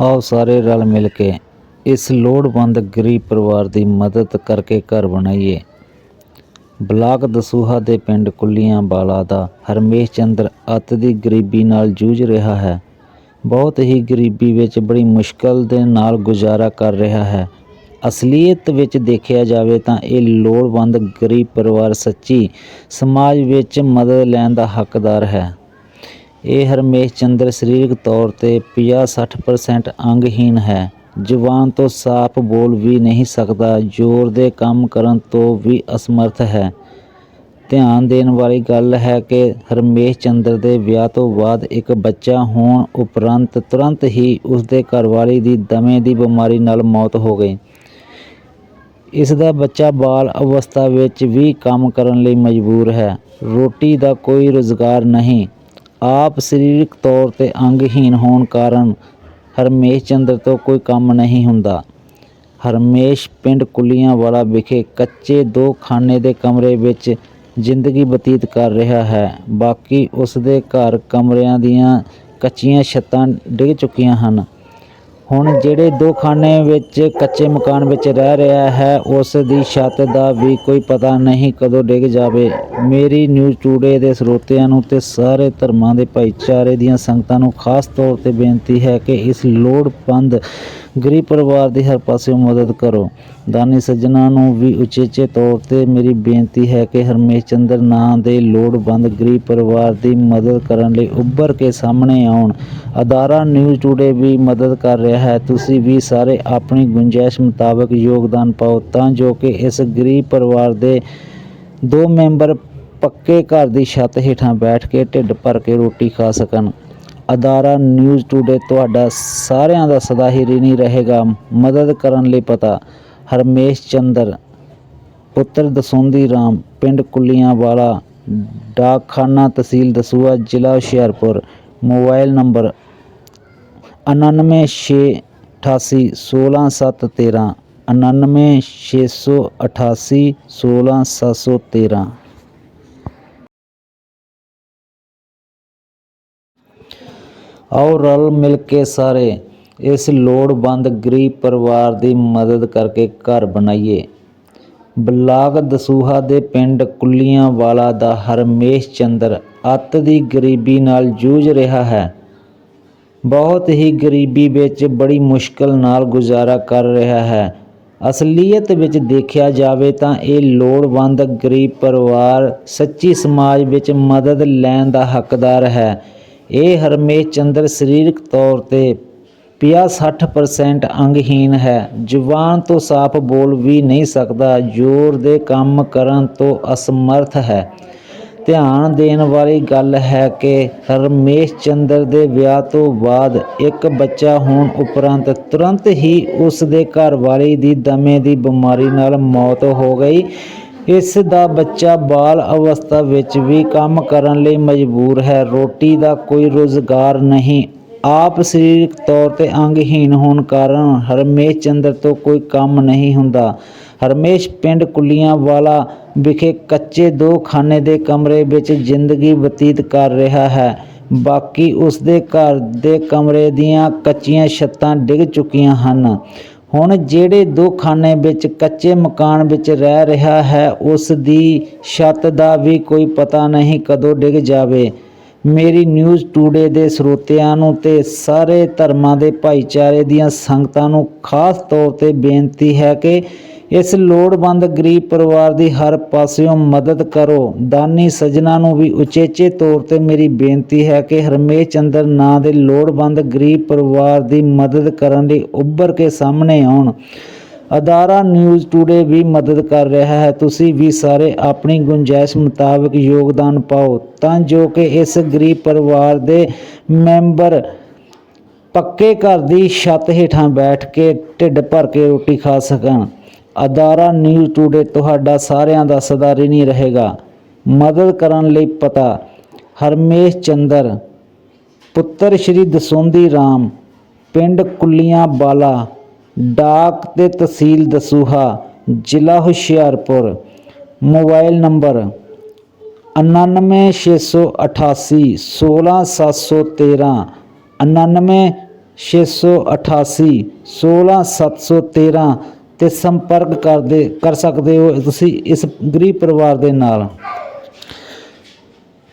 ਆਓ ਸਾਰੇ ਰਲ ਮਿਲ ਕੇ ਇਸ ਲੋੜਵੰਦ ਗਰੀਬ ਪਰਿਵਾਰ ਦੀ ਮਦਦ ਕਰਕੇ ਘਰ ਬਣਾਈਏ। ਬਲਾਕ ਦਸੂਹਾ ਦੇ ਪਿੰਡ ਕੁੱਲੀਆਂ ਬਾਲਾ ਦਾ ਹਰਮੇਸ਼ ਚੰਦਰ ਅੱਤ ਦੀ ਗਰੀਬੀ ਨਾਲ ਜੂਝ ਰਿਹਾ ਹੈ। ਬਹੁਤ ਹੀ ਗਰੀਬੀ ਵਿੱਚ ਬੜੀ ਮੁਸ਼ਕਲ ਦੇ ਨਾਲ ਗੁਜ਼ਾਰਾ ਕਰ ਰਿਹਾ ਹੈ। ਅਸਲੀਅਤ ਵਿੱਚ ਦੇਖਿਆ ਜਾਵੇ ਤਾਂ ਇਹ ਲੋੜਵੰਦ ਗਰੀਬ ਪਰਿਵਾਰ ਸੱਚੀ ਸਮਾਜ ਵਿੱਚ ਮਦਦ ਲੈਣ ਦਾ ਹੱਕਦਾਰ ਹੈ। ਇਹ ਹਰਮੇਸ਼ ਚੰਦਰ ਸਰੀਰਕ ਤੌਰ ਤੇ 50-60% ਅੰਗਹੀਨ ਹੈ। ਜ਼ੁਬਾਨ ਤੋਂ ਸਾਫ਼ ਬੋਲ ਵੀ ਨਹੀਂ ਸਕਦਾ, ਜ਼ੋਰ ਦੇ ਕੰਮ ਕਰਨ ਤੋਂ ਵੀ ਅਸਮਰਥ ਹੈ। ਧਿਆਨ ਦੇਣ ਵਾਲੀ ਗੱਲ ਹੈ ਕਿ ਹਰਮੇਸ਼ ਚੰਦਰ ਦੇ ਵਿਆਹ ਤੋਂ ਬਾਅਦ ਇੱਕ ਬੱਚਾ ਹੋਣ ਉਪਰੰਤ ਤੁਰੰਤ ਹੀ ਉਸ ਦੇ ਘਰਵਾਲੀ ਦੀ ਦਮੇ ਦੀ ਬਿਮਾਰੀ ਨਾਲ ਮੌਤ ਹੋ ਗਈ। ਇਸ ਦਾ ਬੱਚਾ ਬਾਲ ਅਵਸਥਾ ਵਿੱਚ ਵੀ ਕੰਮ ਕਰਨ ਲਈ ਮਜਬੂਰ ਹੈ। ਰੋਟੀ ਦਾ ਕੋਈ ਰੁਜ਼ਗਾਰ ਨਹੀਂ। ਆਪ ਸਰੀਰਕ ਤੌਰ ਤੇ ਅੰਗਹੀਨ ਹੋਣ ਕਾਰਨ ਹਰਮੇਸ਼ ਚੰਦਰ ਤੋਂ ਕੋਈ ਕੰਮ ਨਹੀਂ ਹੁੰਦਾ। ਹਰਮੇਸ਼ ਪਿੰਡ ਕੁੱਲੀਆਂ ਵਾਲਾ ਵਿਖੇ ਕੱਚੇ ਦੋ ਖਾਨੇ ਦੇ ਕਮਰੇ ਵਿੱਚ ਜ਼ਿੰਦਗੀ ਬਤੀਤ ਕਰ ਰਿਹਾ ਹੈ। ਬਾਕੀ ਉਸ ਦੇ ਘਰ ਕਮਰਿਆਂ ਦੀਆਂ ਕੱਚੀਆਂ ਛੱਤਾਂ ਡਿੱਗ ਚੁੱਕੀਆਂ ਹਨ। ਹੁਣ ਜਿਹੜੇ ਦੋ ਖਾਨੇ ਵਿੱਚ ਕੱਚੇ ਮਕਾਨ ਵਿੱਚ ਰਹਿ ਰਿਹਾ ਹੈ, ਉਸ ਦੀ ਛੱਤ ਦਾ ਵੀ ਕੋਈ ਪਤਾ ਨਹੀਂ ਕਦੋਂ ਡਿੱਗ ਜਾਵੇ। ਮੇਰੀ ਨਿਊਜ਼ ਟੂਡੇ ਦੇ ਸਰੋਤਿਆਂ ਨੂੰ ਤੇ ਸਾਰੇ ਧਰਮਾਂ ਦੇ ਭਾਈਚਾਰੇ ਦੀਆਂ ਸੰਗਤਾਂ ਨੂੰ ਖਾਸ ਤੌਰ ਤੇ ਬੇਨਤੀ ਹੈ ਕਿ ਇਸ ਲੋੜਵੰਦ ਗਰੀਬ ਪਰਿਵਾਰ ਦੀ ਹਰ ਪਾਸਿਓਂ ਮਦਦ ਕਰੋ। ਦਾਨੀ ਸੱਜਣਾ ਨੂੰ ਵੀ ਉਚੇਚੇ ਤੌਰ ਤੇ ਮੇਰੀ ਬੇਨਤੀ ਹੈ ਕਿ ਹਰਮੇਸ਼ ਚੰਦਰ ਨਾਂ ਦੇ ਲੋੜਵੰਦ ਗਰੀਬ ਪਰਿਵਾਰ ਦੀ ਮਦਦ ਕਰਨ ਲਈ ਉੱਭਰ ਕੇ ਸਾਹਮਣੇ ਆਉਣ। ਅਦਾਰਾ ਨਿਊਜ਼ ਟੂਡੇ ਵੀ ਮਦਦ ਕਰ ਰਿਹਾ ਹੈ। ਤੁਸੀਂ ਵੀ ਸਾਰੇ ਆਪਣੀ ਗੁੰਜਾਇਸ਼ ਮੁਤਾਬਕ ਯੋਗਦਾਨ ਪਾਓ ਤਾਂ ਜੋ ਕਿ ਇਸ ਗਰੀਬ ਪਰਿਵਾਰ ਦੇ ਦੋ ਮੈਂਬਰ ਪੱਕੇ ਘਰ ਦੀ ਛੱਤ ਹੇਠਾਂ ਬੈਠ ਕੇ ਢਿੱਡ ਭਰ ਕੇ ਰੋਟੀ ਖਾ ਸਕਣ। ਅਦਾਰਾ ਨਿਊਜ਼ ਟੂਡੇ ਤੁਹਾਡਾ ਸਾਰਿਆਂ ਦਾ ਸਦਾ ਹੀ ਰਿਣੀ ਰਹੇਗਾ। ਮਦਦ ਕਰਨ ਲਈ ਪਤਾ, ਹਰਮੇਸ਼ ਚੰਦਰ, ਪੁੱਤਰ ਦਸੌਂਦੀ ਰਾਮ, ਪਿੰਡ ਕੁੱਲੀਆਂ ਵਾਲਾ ਡਾਕਖਾਨਾ ਤਹਿਸੀਲ ਦਸੂਆ ਜ਼ਿਲ੍ਹਾ ਹੁਸ਼ਿਆਰਪੁਰ। ਮੋਬਾਈਲ ਨੰਬਰ 9968816713 9968816713 ਆਓ ਰਲ ਮਿਲ ਕੇ ਸਾਰੇ ਇਸ ਲੋੜਵੰਦ ਗਰੀਬ ਪਰਿਵਾਰ ਦੀ ਮਦਦ ਕਰਕੇ ਘਰ ਬਣਾਈਏ। ਬਲਾਕ ਦਸੂਹਾ ਦੇ ਪਿੰਡ ਕੁੱਲੀਆਂ ਵਾਲਾ ਦਾ ਹਰਮੇਸ਼ ਚੰਦਰ ਅੱਤ ਦੀ ਗਰੀਬੀ ਨਾਲ ਜੂਝ ਰਿਹਾ ਹੈ। ਬਹੁਤ ਹੀ ਗਰੀਬੀ ਵਿੱਚ ਬੜੀ ਮੁਸ਼ਕਲ ਨਾਲ ਗੁਜ਼ਾਰਾ ਕਰ ਰਿਹਾ ਹੈ। ਅਸਲੀਅਤ ਵਿੱਚ ਦੇਖਿਆ ਜਾਵੇ ਤਾਂ ਇਹ ਲੋੜਵੰਦ ਗਰੀਬ ਪਰਿਵਾਰ ਸੱਚੀ ਸਮਾਜ ਵਿੱਚ ਮਦਦ ਲੈਣ ਦਾ ਹੱਕਦਾਰ ਹੈ। ਇਹ ਹਰਮੇਸ਼ ਚੰਦਰ ਸਰੀਰਕ ਤੌਰ ਤੇ 50-60% ਅੰਗਹੀਨ ਹੈ। ਜ਼ੁਬਾਨ ਤੋਂ ਸਾਫ਼ ਬੋਲ ਵੀ ਨਹੀਂ ਸਕਦਾ। ਜ਼ੋਰ ਦੇ ਕੰਮ ਕਰਨ ਤੋਂ ਅਸਮਰਥ ਹੈ। ਧਿਆਨ ਦੇਣ ਵਾਲੀ ਗੱਲ ਹੈ ਕਿ ਹਰਮੇਸ਼ ਚੰਦਰ ਦੇ ਵਿਆਹ ਤੋਂ ਬਾਅਦ ਇੱਕ ਬੱਚਾ ਹੋਣ ਉਪਰੰਤ ਤੁਰੰਤ ਹੀ ਉਸ ਦੇ ਘਰਵਾਲੀ ਦੀ ਦਮੇ ਦੀ ਬਿਮਾਰੀ ਨਾਲ ਮੌਤ ਹੋ ਗਈ। ਇਸ ਦਾ ਬੱਚਾ ਬਾਲ ਅਵਸਥਾ ਵਿੱਚ ਵੀ ਕੰਮ ਕਰਨ ਲਈ ਮਜਬੂਰ ਹੈ। ਰੋਟੀ ਦਾ ਕੋਈ ਰੁਜ਼ਗਾਰ ਨਹੀਂ। ਆਪ ਸਰੀਰਕ ਤੌਰ ਤੇ ਅੰਗਹੀਨ ਹੋਣ ਕਾਰਨ ਹਰਮੇਸ਼ ਚੰਦਰ ਤੋਂ ਕੋਈ ਕੰਮ ਨਹੀਂ ਹੁੰਦਾ। ਹਰਮੇਸ਼ ਪਿੰਡ ਕੁੱਲੀਆਂ ਵਾਲਾ ਵਿਖੇ ਕੱਚੇ ਦੋ ਖਾਨੇ ਦੇ ਕਮਰੇ ਵਿੱਚ ਜ਼ਿੰਦਗੀ ਬਤੀਤ ਕਰ ਰਿਹਾ ਹੈ। ਬਾਕੀ ਉਸ ਦੇ ਘਰ ਦੇ ਕਮਰੇ ਦੀਆਂ ਕੱਚੀਆਂ ਛੱਤਾਂ ਡਿੱਗ ਚੁੱਕੀਆਂ ਹਨ। ਹੁਣ ਜਿਹੜੇ ਦੋ ਖਾਨੇ ਵਿੱਚ, ਕੱਚੇ ਮਕਾਨ ਵਿੱਚ ਰਹਿ ਰਿਹਾ ਹੈ, ਉਸ ਦੀ ਛੱਤ ਦਾ ਵੀ ਕੋਈ ਪਤਾ ਨਹੀਂ ਕਦੋਂ ਡਿੱਗ ਜਾਵੇ। ਮੇਰੀ ਨਿਊਜ਼ ਟੂਡੇ ਦੇ ਸਰੋਤਿਆਂ ਨੂੰ ਤੇ ਸਾਰੇ ਧਰਮਾਂ ਦੇ ਭਾਈਚਾਰੇ ਦੀਆਂ ਸੰਗਤਾਂ ਨੂੰ ਖਾਸ ਤੌਰ ਤੇ ਬੇਨਤੀ ਹੈ ਕਿ ਇਸ ਲੋੜਵੰਦ ਗਰੀਬ ਪਰਿਵਾਰ ਦੀ ਹਰ ਪਾਸਿਓਂ ਮਦਦ ਕਰੋ। ਦਾਨੀ ਸੱਜਣਾ ਨੂੰ ਵੀ ਉਚੇਚੇ ਤੌਰ ਤੇ ਮੇਰੀ ਬੇਨਤੀ ਹੈ ਕਿ ਹਰਮੇਸ਼ ਚੰਦਰ ਨਾਂ ਦੇ ਲੋੜਵੰਦ ਗਰੀਬ ਪਰਿਵਾਰ ਦੀ ਮਦਦ ਕਰਨ ਲਈ ਉੱਭਰ ਕੇ ਸਾਹਮਣੇ ਆਉਣ। ਅਦਾਰਾ ਨਿਊਜ਼ ਟੂਡੇ ਵੀ ਮਦਦ ਕਰ ਰਿਹਾ ਹੈ। ਤੁਸੀਂ ਵੀ ਸਾਰੇ ਆਪਣੀ ਗੁੰਜਾਇਸ਼ ਮੁਤਾਬਕ ਯੋਗਦਾਨ ਪਾਓ। ਤਾਂ ਜੋ ਕਿ ਇਸ ਗਰੀਬ ਪਰਿਵਾਰ ਦੇ ਮੈਂਬਰ ਪੱਕੇ ਘਰ ਦੀ ਛੱਤ ਹੇਠਾਂ ਬੈਠ ਕੇ ਢਿੱਡ ਭਰ ਕੇ ਰੋਟੀ ਖਾ ਸਕਣ। ਅਦਾਰਾ ਨਿਊਜ਼ ਟੂਡੇ ਤੁਹਾਡਾ ਸਾਰਿਆਂ ਦਾ ਸਦਾ ਰਿਣੀ ਰਹੇਗਾ। ਮਦਦ ਕਰਨ ਲਈ ਪਤਾ, ਹਰਮੇਸ਼ ਚੰਦਰ, ਪੁੱਤਰ ਸ਼੍ਰੀ ਦਸੌਂਦੀ ਰਾਮ, ਪਿੰਡ ਕੁੱਲੀਆਂ ਬਾਲਾ, ਡਾਕ ਤੇ ਤਹਿਸੀਲ ਦਸੂਹਾ, ਜ਼ਿਲ੍ਹਾ ਹੁਸ਼ਿਆਰਪੁਰ। ਮੋਬਾਈਲ ਨੰਬਰ 99688 16713 99 688 16713 ਤੇ ਸੰਪਰਕ ਕਰਦੇ, ਕਰ ਸਕਦੇ ਹੋ ਤੁਸੀਂ ਇਸ ਗਰੀਬ ਪਰਿਵਾਰ ਦੇ ਨਾਲ।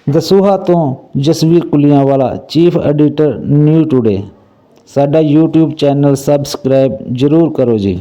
ਦਸੂਹਾ ਤੋਂ Jasvir Kulianwala, chief editor new today. ਸਾਡਾ YouTube ਚੈਨਲ ਸਬਸਕ੍ਰਾਈਬ ਜਰੂਰ ਕਰੋ ਜੀ।